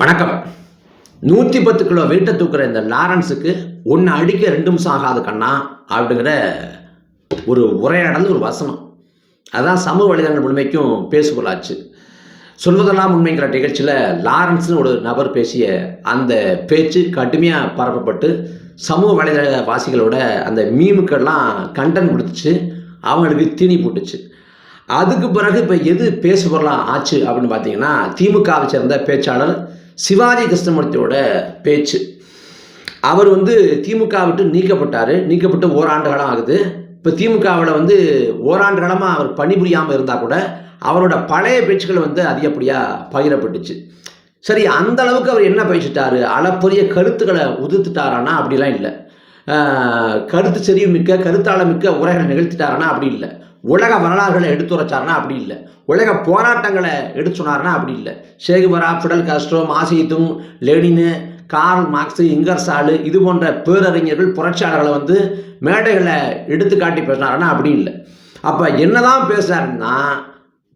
வணக்கம். நூற்றி பத்து கிலோ வெயிட்டை தூக்குற இந்த லாரன்ஸுக்கு ஒன்று அடிக்க ரெண்டு நிமிஷம் ஆகாது கண்ணா அப்படிங்கிற ஒரு உரையாடல் ஒரு வசனம். அதான் சமூக வலைதளங்கள் முழுமைக்கும் பேசுபொருளாச்சு. சொல்வதெல்லாம் உண்மைங்கிற நிகழ்ச்சியில் லாரன்ஸ்னு ஒரு நபர் பேசிய அந்த பேச்சு கடுமையாக பரப்பப்பட்டு சமூக வலைதள வாசிகளோட அந்த மீமுக்கெல்லாம் கண்டன் கொடுத்துச்சு அவங்களுக்கு தீனி போட்டுச்சு. அதுக்கு பிறகு இப்போ எது பேசுபொருளாக ஆச்சு அப்படின்னு பார்த்தீங்கன்னா திமுகவை சேர்ந்த பேச்சாளர் சிவாஜி கிருஷ்ணமூர்த்தியோட பேச்சு. அவர் வந்து திமுக விட்டு நீக்கப்பட்டார். நீக்கப்பட்டு ஓராண்டு காலம் ஆகுது. இப்போ திமுகவில் வந்து ஓராண்டு காலமாக அவர் பணிபுரியாமல் இருந்தால் கூட அவரோட பழைய பேச்சுக்கள் வந்து அதிகப்படியாக பகிரப்பட்டுச்சு. சரி அந்த அளவுக்கு அவர் என்ன பேசிட்டாரு? அளப்பரிய கருத்துக்களை உதிர்த்துட்டாரானா அப்படிலாம் இல்லை. கருத்து செறிவு மிக்க கருத்தாளம் மிக்க உரைகளை நிகழ்த்திட்டாரானா அப்படி இல்லை. உலக வரலாறுகளை எடுத்துரைச்சார்னா அப்படி இல்லை. உலக போராட்டங்களை எடுத்து சொன்னார்னா அப்படி இல்லை. ஷேகுபரா ஃபிடல் காஸ்ட்ரோ மாசிதும் லெனினு கார்ல் மார்க்ஸ் இங்கர்சாலு இது போன்ற பேரறிஞர்கள் புரட்சியாளர்களை வந்து மேடைகளை எடுத்துக்காட்டி பேசினாருன்னா அப்படி இல்லை. அப்போ என்னதான் பேசுறாருன்னா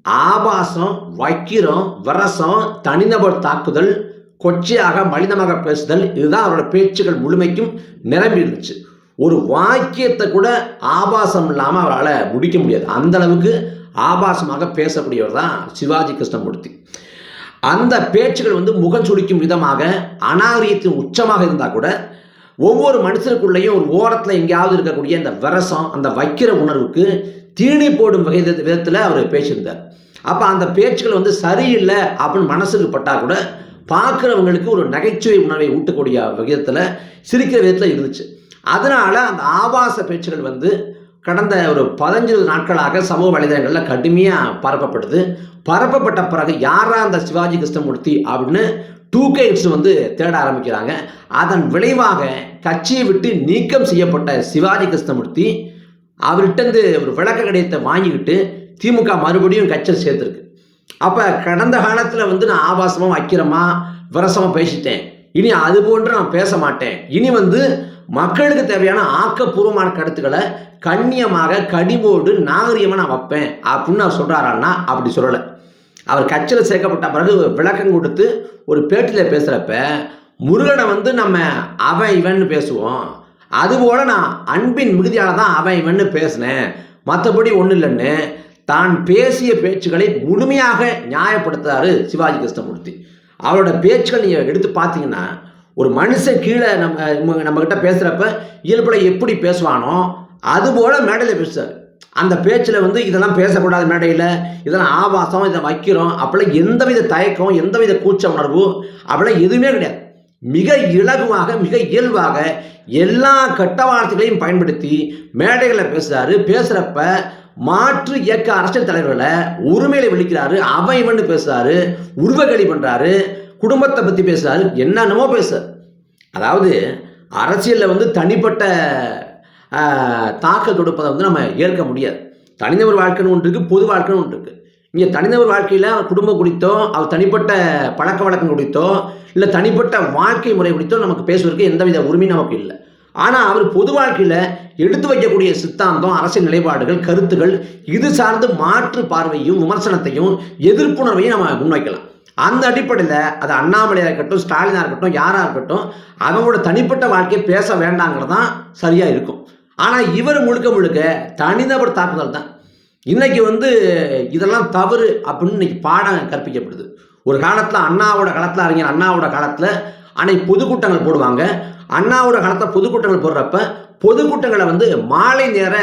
ஆபாசம் வக்கிரம் விரசம் தனிநபர் தாக்குதல் கொச்சையாக மனிதமாக பேசுதல் இதுதான் அவரோட பேச்சுகள் முழுமைக்கும் நிரம்பி இருந்துச்சு ஒரு வாக்கியத்தை கூட ஆபாசம் இல்லாமல் அவரால் முடிக்க முடியாது. அந்த அளவுக்கு ஆபாசமாக பேசக்கூடியவர் தான் சிவாஜி கிருஷ்ணமூர்த்தி. அந்த பேச்சுகள் வந்து முகம் சுடிக்கும் விதமாக அநாகரியத்தின் உச்சமாக இருந்தால் கூட ஒவ்வொரு மனுஷனுக்குள்ளேயும் ஒரு ஓரத்தில் எங்கேயாவது இருக்கக்கூடிய அந்த விரசம் அந்த வைக்கிற உணர்வுக்கு தீனி போடும் வகை விதத்தில் அவர் பேசியிருந்தார். அப்போ அந்த பேச்சுகள் வந்து சரியில்லை அப்படின்னு மனசுக்கு பட்டால் கூட பார்க்குறவங்களுக்கு ஒரு நகைச்சுவை உணர்வை ஊட்டக்கூடிய விதத்தில் சிரிக்கிற விதத்தில் இருந்துச்சு. அதனால் அந்த ஆபாச பேச்சுகள் வந்து கடந்த ஒரு பதினஞ்சு நாட்களாக சமூக வலைதளங்களில் கடுமையாக பரப்பப்படுது. பரப்பப்பட்ட பிறகு யாரா அந்த சிவாஜி கிருஷ்ணமூர்த்தி அப்படின்னு டூ கேட்ஸ் வந்து தேட ஆரம்பிக்கிறாங்க. அதன் விளைவாக கட்சியை விட்டு நீக்கம் செய்யப்பட்ட சிவாஜி கிருஷ்ணமூர்த்தி அவர்கிட்டருந்து ஒரு விளக்க கடிதத்தை வாங்கிக்கிட்டு திமுக மறுபடியும் கட்சியில் சேர்த்துருக்கு அப்போ கடந்த காலத்தில் வந்து நான் ஆபாசமாக வைக்கிறமா விரசமாக பேசிட்டேன். இனி அது போன்று நான் பேச மாட்டேன். இனி வந்து மக்களுக்கு தேவையான ஆக்கப்பூர்வமான கருத்துக்களை கண்ணியமாக கடிபோடு நாகரிகமாக நான் வைப்பேன். அப்படின்னு அவர் சொல்கிறாரான்னா அப்படி சொல்லலை. அவர் கட்சியில் சேர்க்கப்பட்ட பிறகு விளக்கம் கொடுத்து ஒரு பேட்டியில் பேசுகிறப்ப முருகனை வந்து நம்ம அவன் இவன்னு பேசுவோம். அதுபோல் நான் அன்பின் மிகுதியால் தான் அவன் இவன்னு பேசினேன். மற்றபடி ஒன்றும் இல்லைன்னு தான் பேசிய பேச்சுக்களை முழுமையாக நியாயப்படுத்துறாரு சிவாஜி கிருஷ்ணமூர்த்தி. அவரோட பேச்சுக்கள் நீங்கள் எடுத்து பார்த்தீங்கன்னா ஒரு மனுஷன் கீழே நம்ம நம்மக்கிட்ட பேசுகிறப்ப இயல்பில் எப்படி பேசுவானோ அதுபோல் மேடையில் பேசுவார். அந்த பேச்சில் வந்து இதெல்லாம் பேசக்கூடாது மேடையில் இதெல்லாம் ஆபாசம் இதை வைக்கிறோம் அப்படிலாம் எந்தவித தயக்கம் எந்தவித கூச்ச உணர்வு அப்படிலாம் எதுவுமே கிடையாது. மிக இலகுவாக மிக இயல்பாக எல்லா கெட்ட வார்த்தைகளையும் பயன்படுத்தி மேடைகளை பேசுகிறாரு பேசுகிறப்ப மாற்று இயக்க அரசியல் தலைவர்களை உரிமையில விழிக்கிறாரு. அவன் இவன் பேசுறாரு. உருவகளி பண்றாரு. குடும்பத்தை பற்றி பேசுறாரு. என்னென்னமோ பேசுகிறார் அதாவது அரசியலில் வந்து தனிப்பட்ட தாக்கம் கொடுப்பதை வந்து நம்ம ஏற்க முடியாது. தனிநபர் வாழ்க்கைன்னு ஒன்று இருக்குது பொது வாழ்க்கைன்னு ஒன்று இருக்குது இங்கே தனிநபர் வாழ்க்கையில் அவர் குடும்பம் குறித்தோ அவர் தனிப்பட்ட பழக்க வழக்கம் குறித்தோ இல்லை தனிப்பட்ட வாழ்க்கை முறை குறித்தோ நமக்கு பேசுவதற்கு எந்தவித உரிமையும் நமக்கு இல்லை. ஆனால் அவர் பொது வாழ்க்கையில் எடுத்து வைக்கக்கூடிய சித்தாந்தம் அரசியல் நிலைப்பாடுகள் கருத்துகள் இது சார்ந்து மாற்று பார்வையும் விமர்சனத்தையும் எதிர்ப்புணர்வையும் நம்ம முன்வைக்கலாம். அந்த அடிப்படையில் அது அண்ணாமலையாக இருக்கட்டும் ஸ்டாலினாக இருக்கட்டும் யாராக இருக்கட்டும் அவங்களோட தனிப்பட்ட வாழ்க்கையை பேச வேண்டாங்கிறது தான் சரியாக இருக்கும். ஆனால் இவர் முழுக்க முழுக்க தனிநபர் தாக்குதல் தான். இன்றைக்கி வந்து இதெல்லாம் தவறு அப்படின்னு இன்னைக்கு பாடம் கற்பிக்கப்படுது. ஒரு காலத்தில் அண்ணாவோட காலத்தில் அறிஞர் அண்ணாவோட காலத்தில் அன்னைக்கு பொதுக்கூட்டங்கள் போடுவாங்க. அண்ணாவோட காலத்தில் பொதுக்கூட்டங்கள் போடுறப்ப பொதுக்கூட்டங்களை வந்து மாலை நேர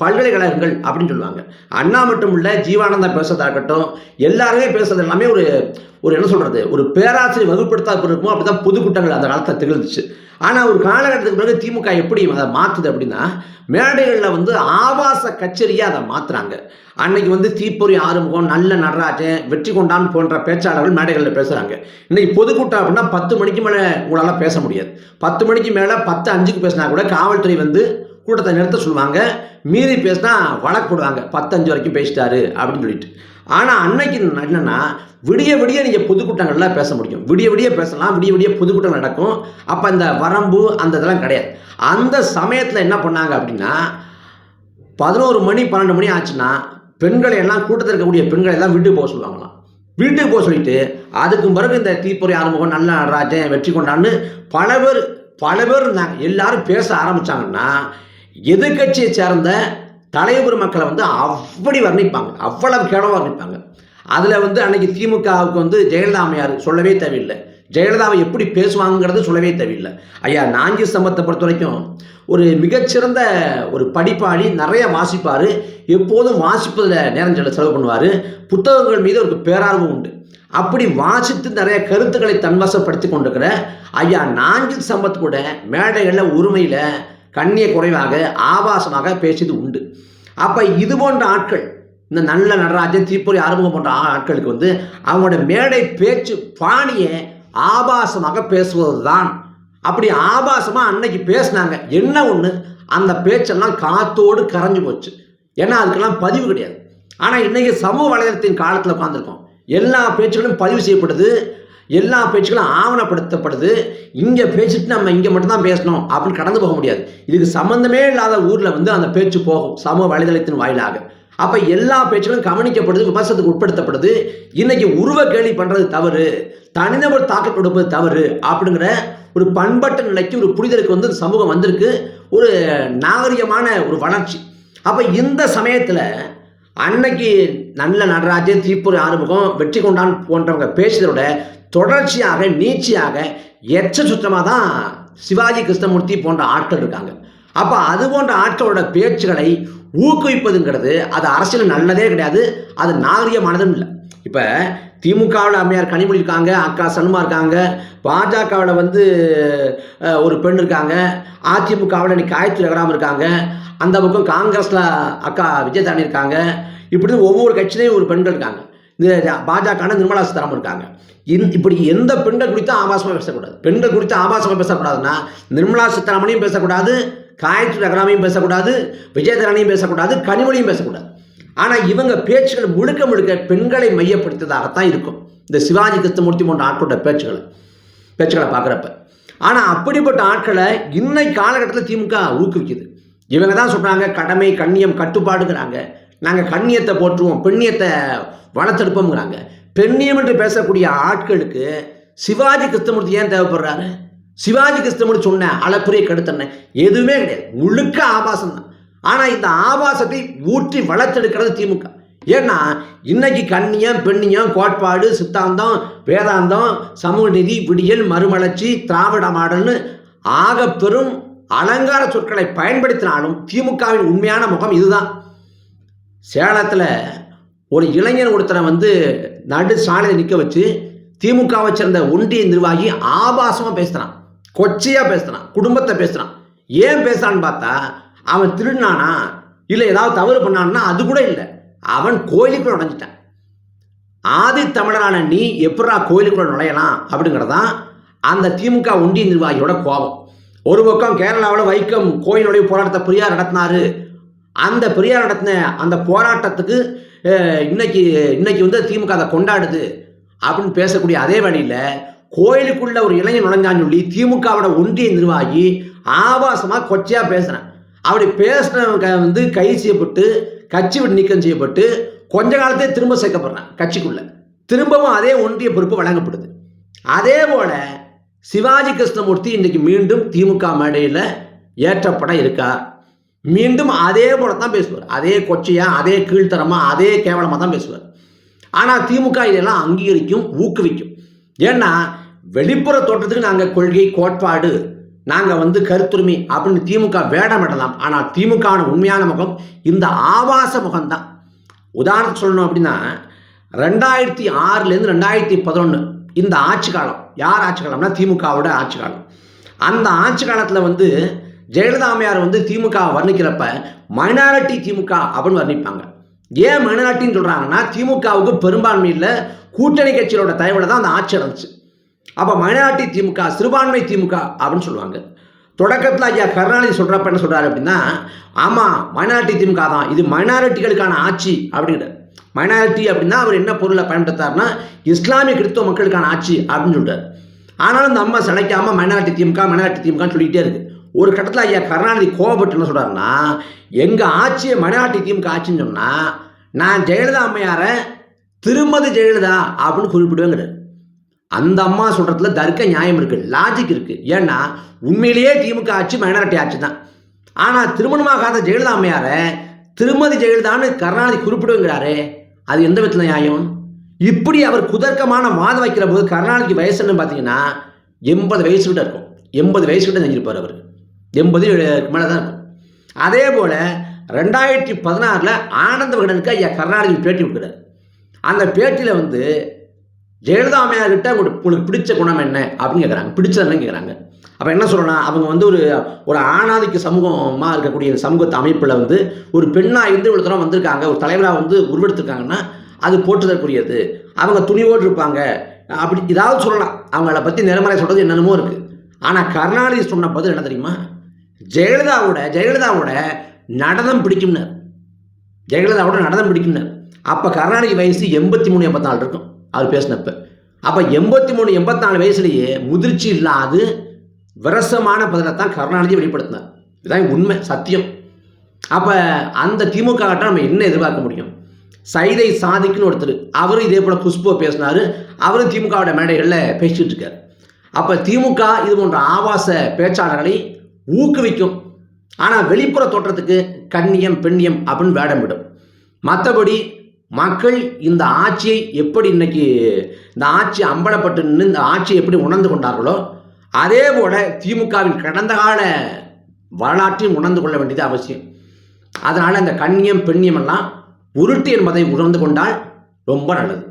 பல்கலைக்கழகங்கள் அப்படின்னு சொல்லுவாங்க. அண்ணா மட்டும் இல்லை ஜீவானந்தா பேசுறதா இருக்கட்டும் எல்லாருமே பேசுறது எல்லாமே ஒரு ஒரு என்ன சொல்கிறது ஒரு பேராசிரியர் வகுப்படுத்தா எப்படி இருக்குமோ அப்படிதான் பொதுக்கூட்டங்கள் அந்த காலத்தில் திகழ்ந்துச்சு. ஆனால் ஒரு காலகட்டத்துக்கு பிறகு திமுக எப்படி அதை மாற்றுது அப்படின்னா மேடைகளில் வந்து ஆபாச கச்சேரியாக அதை மாற்றுறாங்க அன்னைக்கு வந்து தீப்பொறி ஆறுமுகம் நல்ல நடராஜன் வெற்றி கொண்டான் போன்ற பேச்சாளர்கள் மேடைகளில் பேசுகிறாங்க இன்னைக்கு பொதுக்கூட்டம் அப்படின்னா பத்து மணிக்கு மேலே உங்களால் பேச முடியாது. பத்து மணிக்கு மேலே பத்து அஞ்சுக்கு பேசினா கூட காவல்துறை வந்து கூட்டத்தை நிறுத்த சொல்லுவாங்க. மீறி பேசினா வழக்கு போடுவாங்க. பத்து அஞ்சு வரைக்கும் பேசிட்டாரு அப்படின்னு சொல்லிட்டு. ஆனால் அன்னைக்கு என்னன்னா விடிய விடிய நீங்கள் பொதுக்கூட்டங்கள்லாம் பேச முடியும். விடிய விடிய பேசலாம் விடிய விடிய பொதுக்கூட்டம் நடக்கும். அப்போ அந்த வரம்பு அந்த இதெல்லாம் கிடையாது. அந்த சமயத்தில் என்ன பண்ணாங்க அப்படின்னா பதினோரு மணி பன்னெண்டு மணி ஆச்சுன்னா பெண்களை எல்லாம் கூட்டத்தில் இருக்கக்கூடிய பெண்களை எல்லாம் வீட்டுக்கு போக சொல்லுவாங்களாம். வீட்டுக்கு போக சொல்லிட்டு அதுக்கு பிறகு இந்த தீப்பொறி ஆறுமுகம் நல்ல நடராஜன் வெற்றி கொண்டான்னு பல பேர் பல பேர் இருந்தாங்க. எல்லாரும் பேச ஆரம்பிச்சாங்கன்னா எதிர்கட்சியை சேர்ந்த தலைவர் மக்களை வந்து அப்படி வர்ணிப்பாங்க. அவ்வளவு கேடவாக வர்ணிப்பாங்க. அதில் வந்து அன்னைக்கு திமுகவுக்கு வந்து ஜெயலலிதா அம்மையார் சொல்லவே தேவையில்லை. ஜெயலலிதாவை எப்படி பேசுவாங்கிறது சொல்லவே தேவையில்லை. ஐயா நாஞ்சி சம்பத்தை பொறுத்த வரைக்கும் ஒரு மிகச்சிறந்த ஒரு படிப்பாளி நிறைய வாசிப்பார். எப்போதும் வாசிப்பதில் நேரம் செலவு பண்ணுவார். புத்தகங்கள் மீது ஒரு பேரார்வம் உண்டு. அப்படி வாசித்து நிறைய கருத்துக்களை தன்வசப்படுத்தி கொண்டிருக்கிற ஐயா நாஞ்சில் சம்பத் கூட மேடைகளில் உரிமையில் கண்ணிய குறைவாக ஆபாசமாக பேசியது உண்டு. அப்போ இது போன்ற ஆட்கள் இந்த நல்ல நடராஜன் தீப்பொறி ஆறுமுகம் போன்ற ஆட்களுக்கு வந்து அவங்களோட மேடை பேச்சு பாணியை ஆபாசமாக பேசுவது தான் அப்படி ஆபாசமாக அன்னைக்கு பேசினாங்க. என்ன ஒன்று அந்த பேச்செல்லாம் காத்தோடு கரைஞ்சு போச்சு. ஏன்னா அதுக்கெல்லாம் பதிவு கிடையாது. ஆனால் இன்றைக்கி சமூக வலைதளத்தின் காலத்தில் உட்காந்துருக்கோம் எல்லா பேச்சுகளும் பதிவு செய்யப்படுது எல்லா பேச்சுகளும் ஆவணப்படுத்தப்படுது. இங்கே பேசிட்டு நம்ம இங்கே மட்டும்தான் பேசணும் அப்படின்னு கடந்து போக முடியாது. இதுக்கு சம்மந்தமே இல்லாத ஊரில் வந்து அந்த பேச்சு போகும் சமூக வலைதளத்தின் வாயிலாக. அப்போ எல்லா பேச்சுகளும் கவனிக்கப்படுது விமர்சனத்துக்கு உட்படுத்தப்படுது. இன்னைக்கு உருவ கேள்வி பண்ணுறது தவறு தனிநபர் தாக்கல் கொடுப்பது தவறு அப்படிங்கிற ஒரு பண்பட்ட நிலைக்கு ஒரு புரிதலுக்கு வந்து இந்த சமூகம் வந்திருக்கு. ஒரு நாகரிகமான ஒரு வளர்ச்சி. அப்போ இந்த சமயத்தில் அன்னைக்கு நல்ல நடராஜன் தீப்பொறி ஆறுமுகம் வெற்றி கொண்டான் போன்றவங்க பேசுறதோட தொடர்ச்சியாக நீட்சியாக எச்ச சுத்தமாக தான் சிவாஜி கிருஷ்ணமூர்த்தி போன்ற ஆட்கள் இருக்காங்க. அப்போ அது போன்ற ஆட்களோட பேச்சுகளை ஊக்குவிப்பதுங்கிறது அது அரசியல் நல்லதே கிடையாது அது நாகரிகமானதும் இல்லை. இப்போ திமுகவில் அம்மையார் கனிமொழி இருக்காங்க அக்கா சனுமா இருக்காங்க பாஜகவில் வந்து ஒரு பெண் இருக்காங்க அதிமுகவில் இன்னைக்கு காயத்ரி ரகராம் இருக்காங்க அந்த பக்கம் காங்கிரஸில் அக்கா விஜயதாணி இருக்காங்க இப்படி ஒவ்வொரு கட்சியிலையும் ஒரு பெண்கள் இருக்காங்க. இந்த பாஜக நிர்மலா சீதாராமன் இருக்காங்க. இந் இப்படி எந்த பெண்கள் குறித்தும் ஆபாசமாக பேசக்கூடாது. பெண்கள் குறித்து ஆபாசமாக பேசக்கூடாதுன்னா நிர்மலா சீதாராமனையும் பேசக்கூடாது காயத்ரி ரகராமையும் பேசக்கூடாது விஜயதரனையும் பேசக்கூடாது கனிமொழியும் பேசக்கூடாது. ஆனால் இவங்க பேச்சுகள் முழுக்க முழுக்க பெண்களை மையப்படுத்ததாகத்தான் இருக்கும். இந்த சிவாஜி கிருஷ்ணமூர்த்தி போன்ற ஆட்களோட பேச்சுகளை பேச்சுகளை பார்க்குறப்ப. ஆனால் அப்படிப்பட்ட ஆட்களை இன்னை காலகட்டத்தில் திமுக ஊக்குவிக்குது. இவங்க தான் சொல்கிறாங்க கடமை கண்ணியம் கட்டுப்பாடுங்கிறாங்க. நாங்கள் கண்ணியத்தை போற்றுவோம் பெண்ணியத்தை வளர்த்தெடுப்போம்ங்கிறாங்க. பெண்ணியம் என்று பேசக்கூடிய ஆட்களுக்கு சிவாஜி கிருஷ்ணமூர்த்தி ஏன் தேவைப்படுறாரு? சிவாஜி கிருஷ்ணமூர்த்தி சொன்ன அளப்புரிய கடுத்தன்ன எதுவுமே கிடையாது. முழுக்க ஆபாசம் தான் ஆனால் இந்த ஆபாசத்தை ஊற்றி வளர்த்தெடுக்கிறது திமுக. ஏன்னா இன்னைக்கு கண்ணியம் பெண்ணியம் கோட்பாடு சித்தாந்தம் வேதாந்தம் சமூக நிதி விடியல் மறுமலர்ச்சி திராவிட மாடல்னு ஆக பெரும் அலங்கார சொற்களை பயன்படுத்தினாலும் திமுகவின் உண்மையான முகம் இதுதான். சேலத்தில் ஒரு இளைஞர் ஒருத்தரை வந்து நடு சாலையில் நிற்க வச்சு திமுகவை சேர்ந்த ஒன்றிய நிர்வாகி ஆபாசமாக பேசுகிறான் கொச்சையாக பேசுகிறான் குடும்பத்தை பேசுகிறான் ஏன் பேசுகிறான்னு பார்த்தா அவன் திருடினானா இல்லை ஏதாவது தவறு பண்ணான்னா அது கூட இல்லை. அவன் கோயிலுக்குள்ள நுழைஞ்சிட்டான். ஆதி தமிழரான நீ எப்படா கோயிலுக்குள்ள நுழையலாம் அப்படிங்கிறதான் அந்த திமுக ஒன்றிய நிர்வாகியோட கோபம். ஒரு பக்கம் கேரளாவில் வைக்கம் கோயில் நுழைவு போராட்டத்தை பிரியார் நடத்தினாரு அந்த பெரியார் நடத்தின அந்த போராட்டத்துக்கு இன்னைக்கு இன்னைக்கு வந்து திமுக அதை கொண்டாடுது அப்படின்னு பேசக்கூடிய அதே வழியில் கோயிலுக்குள்ள ஒரு இளைஞன் நுழைஞ்சான்னு சொல்லி திமுகவோட ஒன்றிய நிர்வாகி ஆபாசமாக கொச்சையாக பேசுகிறேன் அப்படி பேசினவங்க வந்து கைது செய்யப்பட்டு கட்சி விட்டு நீக்கம் செய்யப்பட்டு கொஞ்ச காலத்தே திரும்ப சேர்க்கப்படுறான் கட்சிக்குள்ள. திரும்பவும் அதே ஒன்றிய பொறுப்பு வழங்கப்படுது. அதே போல சிவாஜி கிருஷ்ணமூர்த்தி இன்னைக்கு மீண்டும் திமுக மேடையில் ஏற்றப்பட இருக்கார். மீண்டும் அதே போல தான் பேசுவார். அதே கொச்சையாக அதே கீழ்த்தரமாக அதே கேவலமாக தான் பேசுவார். ஆனால் திமுக இதெல்லாம் அங்கீகரிக்கும் ஊக்குவிக்கும். ஏன்னா வெளிப்புற தோற்றத்துக்கு நாங்கள் கொள்கை கோட்பாடு நாங்கள் வந்து கருத்துரிமை அப்படின்னு திமுக வேடமிடலாம் ஆனால் திமுகவான உண்மையான முகம் இந்த ஆபாச முகம்தான். உதாரணத்துக்கு சொல்லணும் அப்படின்னா ரெண்டாயிரத்தி ஆறுலேருந்து ரெண்டாயிரத்தி பதினொன்று இந்த ஆட்சி காலம். யார் ஆட்சி காலம்னா திமுகவோட ஆட்சி காலம். அந்த ஆட்சி காலத்தில் வந்து ஜெயலலிதா அம்மையார் வந்து திமுக வர்ணிக்கிறப்ப மைனாரிட்டி திமுக அப்படின்னு வர்ணிப்பாங்க. ஏன் மைனாரிட்டின்னு சொல்கிறாங்கன்னா திமுகவுக்கு பெரும்பான்மை இல்லை கூட்டணி கட்சிகளோட தயவில் தான் அந்த ஆட்சி நடந்துச்சு. அப்போ மைனாரிட்டி திமுக சிறுபான்மை திமுக அப்படின்னு சொல்லுவாங்க. தொடக்கத்தில் ஐயா கருணாநிதி சொல்கிறப்ப என்ன சொல்கிறாரு அப்படின்னா ஆமாம் மைனாரிட்டி திமுக தான். இது மைனாரிட்டிகளுக்கான ஆட்சி அப்படிங்கிற. மைனாரிட்டி அப்படின்னா அவர் என்ன பொருளை பயன்படுத்தாருன்னா இஸ்லாமிய கிறிஸ்தவ மக்களுக்கான ஆட்சி அப்படின்னு சொல்கிறார் ஆனாலும் நம்ம சிலைக்காமல் மைனாரிட்டி திமுக மைனாரிட்டி திமுகன்னு சொல்லிக்கிட்டே இருக்குது ஒரு கட்டத்தில் ஐயா கருணாநிதி கோபப்பட்டு என்ன சொல்கிறாருன்னா எங்கள் ஆட்சியை மைனாரிட்டி திமுக ஆட்சின்னு சொன்னால் நான் ஜெயலலிதா அம்மையாரை திருமதி ஜெயலலிதா அப்படின்னு குறிப்பிடுவேங்கிறார். அந்த அம்மா சொல்கிறதுல தர்க்க நியாயம் இருக்குது லாஜிக் இருக்குது ஏன்னா உண்மையிலேயே திமுக ஆட்சி மைனாரிட்டி ஆட்சி தான். ஆனால் திருமணமாகாத ஜெயலலிதா அம்மையாரை திருமதி ஜெயலலிதான்னு கருணாநிதி குறிப்பிடுங்கிறாரே அது எந்த விதத்தில் நியாயம்? இப்படி அவர் குதர்க்கமான வாதம் வைக்கிற போது கருணாநிதிக்கு வயசுன்னு பார்த்தீங்கன்னா எண்பது வயசு கிட்ட இருக்கும். எண்பது வயசு கிட்ட செஞ்சிருப்பார் அவர். எண்பது மேலே தான் இருக்கும். அதே போல் ரெண்டாயிரத்தி பதினாறில் ஆனந்த விகடனுக்கு ஐயா கருணாநிதி பேட்டி கொடுக்குறாரு. அந்த பேட்டியில் வந்து ஜெயலலிதா அம்மையார்கிட்ட உங்களுக்கு உங்களுக்கு பிடிச்ச குணம் என்ன அப்படின்னு கேட்குறாங்க பிடிச்சதுன்னு கேட்குறாங்க அப்போ என்ன சொல்லணும் அவங்க வந்து ஒரு ஒரு ஆணாதிக்க சமூகமாக இருக்கக்கூடிய சமூகத்து அமைப்பில் வந்து ஒரு பெண்ணாக இருந்து இவ்வளோ தூரம் வந்திருக்காங்க. ஒரு தலைவராக வந்து உருவெடுத்திருக்காங்கன்னா அது போற்றுதற்குரியது. அவங்க துணிவோடு இருப்பாங்க அப்படி ஏதாவது சொல்லலாம். அவங்கள பற்றி நேர்மறை சொல்கிறது என்னென்னமோ இருக்குது ஆனால் கருணாநிதி சொன்ன பதில் என்ன தெரியுமா? ஜெயலலிதாவோட ஜெயலலிதாவோட நடனம் பிடிக்கும்னார். ஜெயலலிதாவோட நடனம் பிடிக்கும்னார். அப்போ கருணாநிதி வயசு எண்பத்தி மூணு எண்பத்தாலு இருக்கும் அவர் பேசினப்ப. அப்போ எண்பத்தி மூணு எண்பத்தாலு வயசுலேயே முதிர்ச்சி இல்லாது விரசமான பதிலை தான் கருணாநிதி வெளிப்படுத்தினார். இதுதான் உண்மை சத்தியம். அப்போ அந்த திமுக கிட்ட நம்ம என்ன எதிர்பார்க்க முடியும்? சைதை சாதிக்குன்னு ஒருத்தர் அவரும் இதே போல் குஷ்புவை பேசினார் அவரும் திமுகவோட மேடைகளில் பேசிட்டு இருக்கார். அப்போ திமுக இது போன்ற ஆபாச பேச்சாளர்களை ஊக்குவிக்கும். ஆனால் வெளிப்புற தோற்றத்துக்கு கண்ணியம் பெண்ணியம் அப்படின்னு வேடம் விடும் மற்றபடி மக்கள் இந்த ஆட்சியை எப்படி இன்னைக்கு இந்த ஆட்சி அம்பலப்பட்டு நின்று இந்த ஆட்சியை எப்படி உணர்ந்து கொண்டார்களோ அதே போல திமுகவின் கடந்த கால வரலாற்றையும் உணர்ந்து கொள்ள வேண்டியது அவசியம். அதனால் இந்த கண்ணியம் பெண்ணியம் எல்லாம் உருட்டு என்பதை உணர்ந்து கொண்டால் ரொம்ப நல்லது.